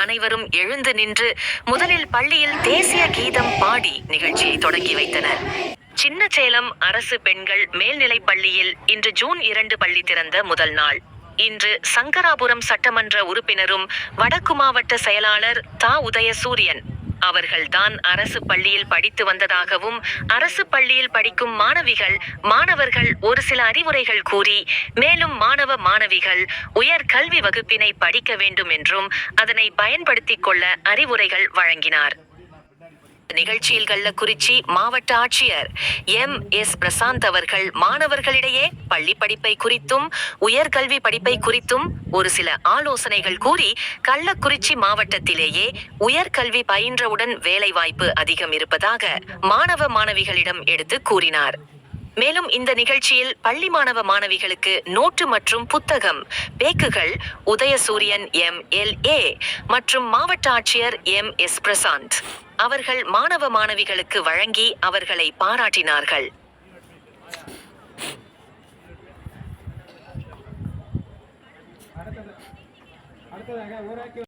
அனைவரும் எழுந்து நின்று முதலில் பள்ளியில் தேசிய கீதம் பாடி நிகழ்ச்சியை தொடங்கி வைத்தனர். சின்னச்சேலம் அரசு பெண்கள் மேல்நிலைப் பள்ளியில் இன்று ஜூன் இரண்டு பள்ளி திறந்த முதல் நாள். இன்று சங்கராபுரம் சட்டமன்ற உறுப்பினரும் வடக்கு மாவட்ட செயலாளர் தா. உதயசூரியன் அவர்கள்தான் அரசு பள்ளியில் படித்து வந்ததாகவும் அரசு பள்ளியில் படிக்கும் மாணவிகள் மாணவர்கள் ஒரு சில அறிவுரைகள் கூறி மேலும் மாணவ மாணவிகள் உயர் கல்வி வகுப்பினை படிக்க வேண்டும் என்றும் அதனை பயன்படுத்திக் கொள்ள அறிவுரைகள் வழங்கினார். நிகழ்ச்சியில் கள்ளக்குறிச்சி மாவட்ட ஆட்சியர் எம். எஸ். பிரசாந்த் அவர்கள் மாணவர்களிடையே பள்ளி படிப்பை குறித்தும் உயர்கல்வி படிப்பை குறித்தும் ஒரு சில ஆலோசனைகள் கூறி கள்ளக்குறிச்சி மாவட்டத்திலேயே உயர்கல்வி பயின்றவுடன் வேலைவாய்ப்பு அதிகம் இருப்பதாக மாணவ மாணவிகளிடம் எடுத்து கூறினார். மேலும் இந்த நிகழ்ச்சியில் பள்ளி மாணவ மாணவிகளுக்கு நோட்டு மற்றும் புத்தகம் பேக்குகள் உதயசூரியன் எம். எல். ஏ. மற்றும் மாவட்ட ஆட்சியர் எம். எஸ். பிரசாந்த். அவர்கள் மாணவ மாணவிகளுக்கு வழங்கி அவர்களை பாராட்டினார்கள். அடுத்ததாக ஊராட்சி